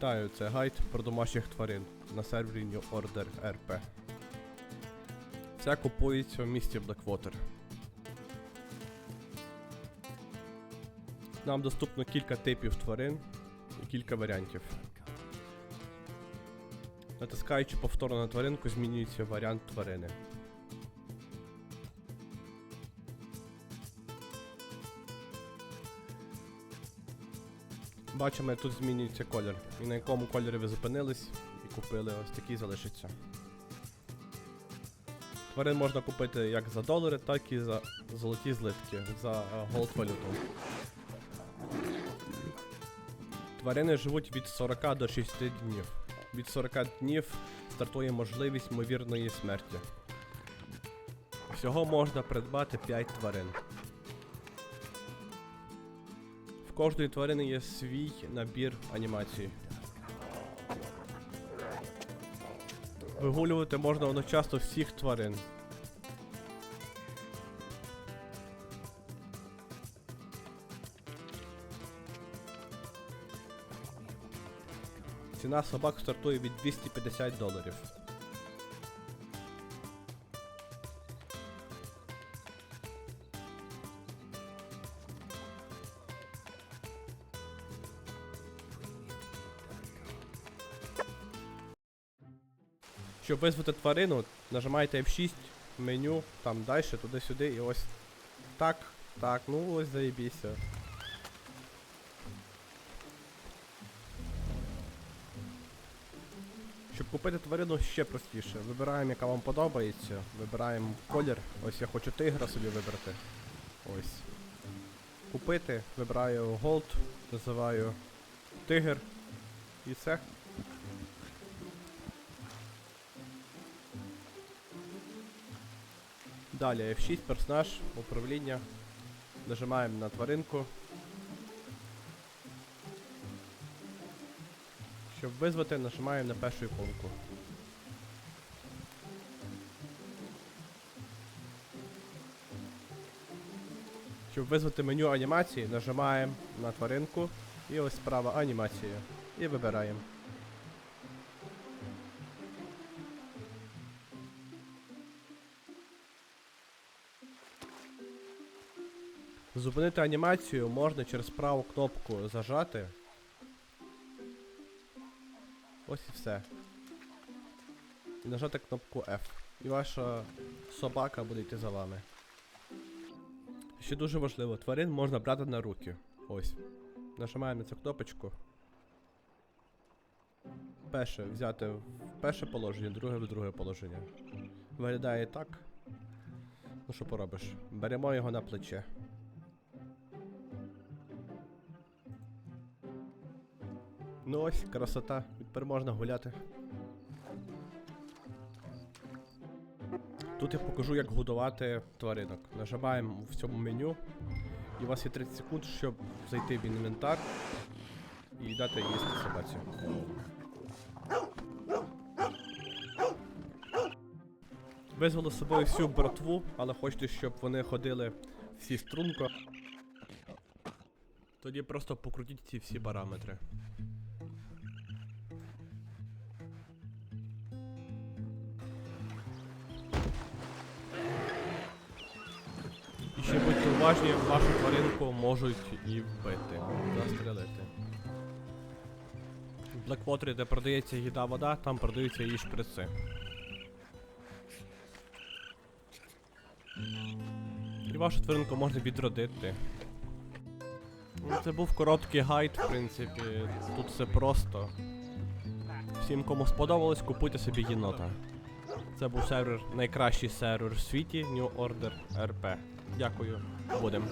Вітаю, це гайд про домашніх тварин на сервері New Order RP. Це купується в місті Blackwater. Нам доступно кілька типів тварин і кілька варіантів. Натискаючи повторно на тваринку, змінюється варіант тварини. Бачимо, тут змінюється колір. І на якому кольорі ви зупинились і купили ось такий залишиться. Тварин можна купити як за долари, так і за золоті злитки, за е, голд валюту. Тварини живуть від 40 до 60 днів. Від 40 днів стартує можливість ймовірної смерті. Всього можна придбати 5 тварин. Кожної тварини є свій набір анімацій. Вигулювати можна одночасно всіх тварин. Ціна собак стартує від 250 доларів. Щоб визвати тварину, нажимаєте F6, меню, там далі, туди-сюди, і ось так, так, ну ось заєбіся. Щоб купити тварину ще простіше. Вибираємо, яка вам подобається. Вибираємо колір. Ось я хочу тигра собі вибрати. Ось. Купити. Вибираю Gold, називаю тигр. І все. Далі F6 персонаж, управління. Нажимаємо на тваринку. Щоб визвати, нажимаємо на першу іконку. Щоб визвати меню анімації, нажимаємо на тваринку і ось справа анімація. І вибираємо. Зупинити анімацію можна через праву кнопку зажати. Ось і все. І нажати кнопку F. І ваша собака буде йти за вами. Ще дуже важливо, тварин можна брати на руки. Ось. Нажимаємо на цю кнопочку. Перше взяти в перше положення, друге в друге положення. Виглядає так. Ну що поробиш? Беремо його на плече. Ну ось, красота. Тепер можна гуляти. Тут я покажу, як годувати тваринок. Нажимаємо в цьому меню. І у вас є 30 секунд, щоб зайти в інвентар і дати їсти собаці. Визвали з собою всю братву, але хочете, щоб вони ходили всі струнко. Тоді просто покрутіть ці всі параметри. Уважні, вашу тваринку можуть і вбити, застрелити. В Blackwater, де продається їда вода, там продаються і шприци. І вашу тваринку можна відродити. Ну, Це був короткий гайд, в принципі. Тут все просто. Всім, кому сподобалось, купуйте собі єнота. Це був сервер, найкращий сервер в світі New Order RP. Дякую, будем.